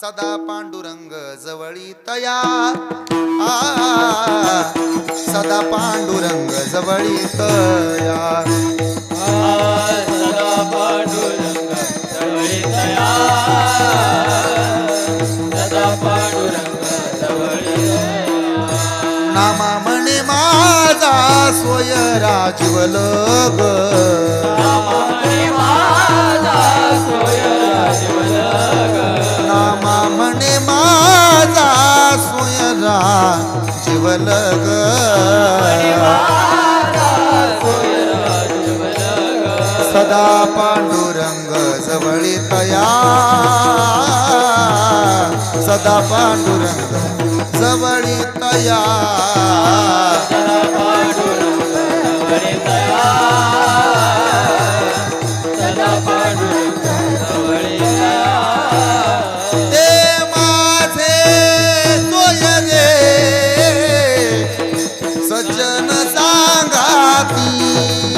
सदा पांडुरंग जवळी तया. सदा पांडुरंग जवळी तया. सदा पांडुरंग जवळी तया. सदा पांडुरंग जवळी नामा म्हणे माझा सोय राजवल ग. राजवल ग. सदा पांडुरंग जवळी तया. सदा पांडुरंग जवळी तया. सज्जन सांगाती